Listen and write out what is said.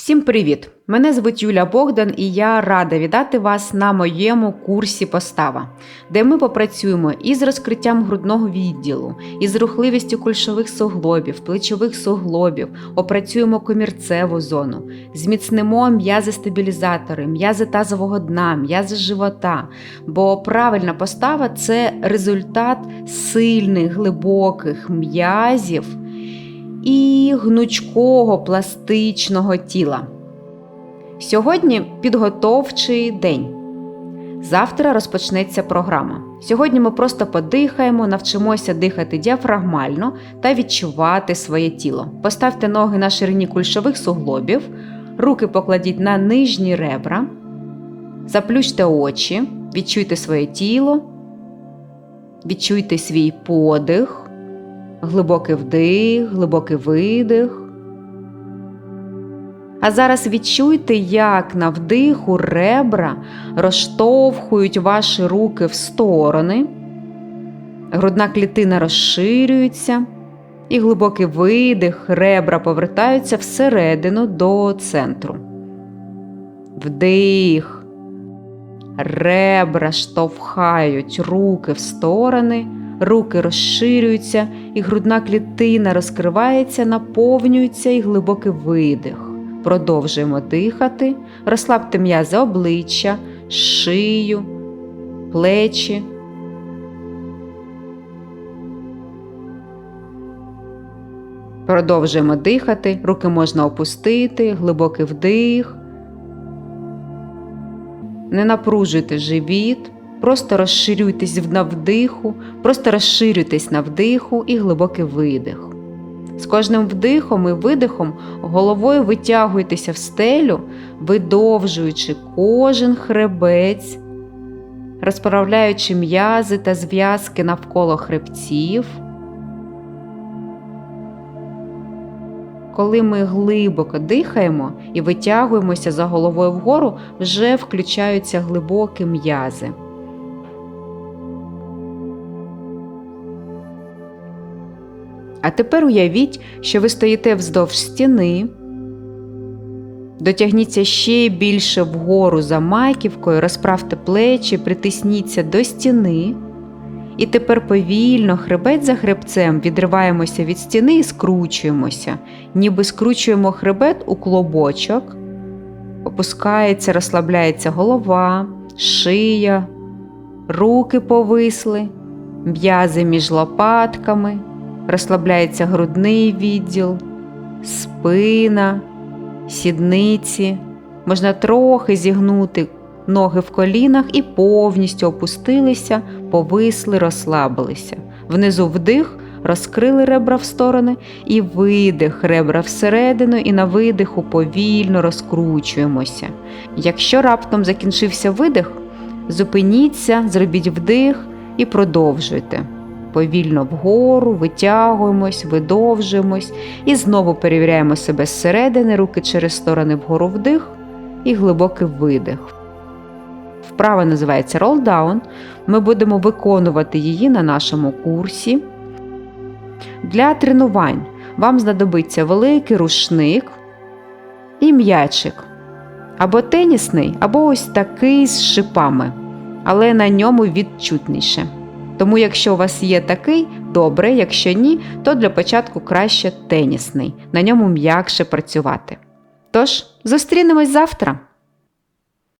Всім привіт! Мене звуть Юля Богдан і я рада вітати вас на моєму курсі Постава, де ми попрацюємо із розкриттям грудного відділу, із рухливістю кульшових суглобів, плечових суглобів, опрацюємо комірцеву зону, зміцнимо м'язи-стабілізатори, м'язи тазового дна, м'язи живота. Бо правильна постава це результат сильних, глибоких м'язів і гнучкого пластичного тіла. Сьогодні підготовчий день. Завтра розпочнеться програма. Сьогодні ми просто подихаємо, навчимося дихати діафрагмально та відчувати своє тіло. Поставте ноги на ширині кульшових суглобів, руки покладіть на нижні ребра, заплющте очі, відчуйте своє тіло, відчуйте свій подих. Глибокий вдих, глибокий видих. А зараз відчуйте, як на вдиху ребра розштовхують ваші руки в сторони, грудна клітина розширюється, і глибокий видих, ребра повертаються всередину до центру. Вдих. Ребра штовхають руки в сторони руки розширюються, і грудна клітина розкривається, наповнюється і глибокий видих. Продовжуємо дихати, розслабте м'язи обличчя, шию, плечі. Продовжуємо дихати, руки можна опустити, глибокий вдих. Не напружуйте живіт. Просто розширюйтесь на вдиху, просто розширюйтесь на вдиху і глибокий видих. З кожним вдихом і видихом головою витягуйтеся в стелю, видовжуючи кожен хребець, розправляючи м'язи та зв'язки навколо хребців. Коли ми глибоко дихаємо і витягуємося за головою вгору, вже включаються глибокі м'язи. А тепер уявіть, що ви стоїте вздовж стіни, дотягніться ще більше вгору за маківкою, розправте плечі, притисніться до стіни. І тепер повільно, хребет за хребцем, відриваємося від стіни і скручуємося, ніби скручуємо хребет у клобочок, опускається, розслабляється голова, шия, руки повисли, м'язи між лопатками розслабляється грудний відділ, спина, сідниці. Можна трохи зігнути ноги в колінах і повністю опустилися, повисли, розслабилися. Внизу вдих, розкрили ребра в сторони, і видих ребра всередину, і на видиху повільно розкручуємося. Якщо раптом закінчився видих, зупиніться, зробіть вдих і продовжуйте повільно вгору, витягуємось, видовжуємось і знову перевіряємо себе зсередини, руки через сторони вгору вдих і глибокий видих. Вправа називається ролдаун. Ми будемо виконувати її на нашому курсі. Для тренувань вам знадобиться великий рушник і м'ячик. Або тенісний, або ось такий з шипами, але на ньому відчутніше. Тому, якщо у вас є такий, добре, якщо ні, то для початку краще тенісний, на ньому м'якше працювати. Тож, зустрінемось завтра!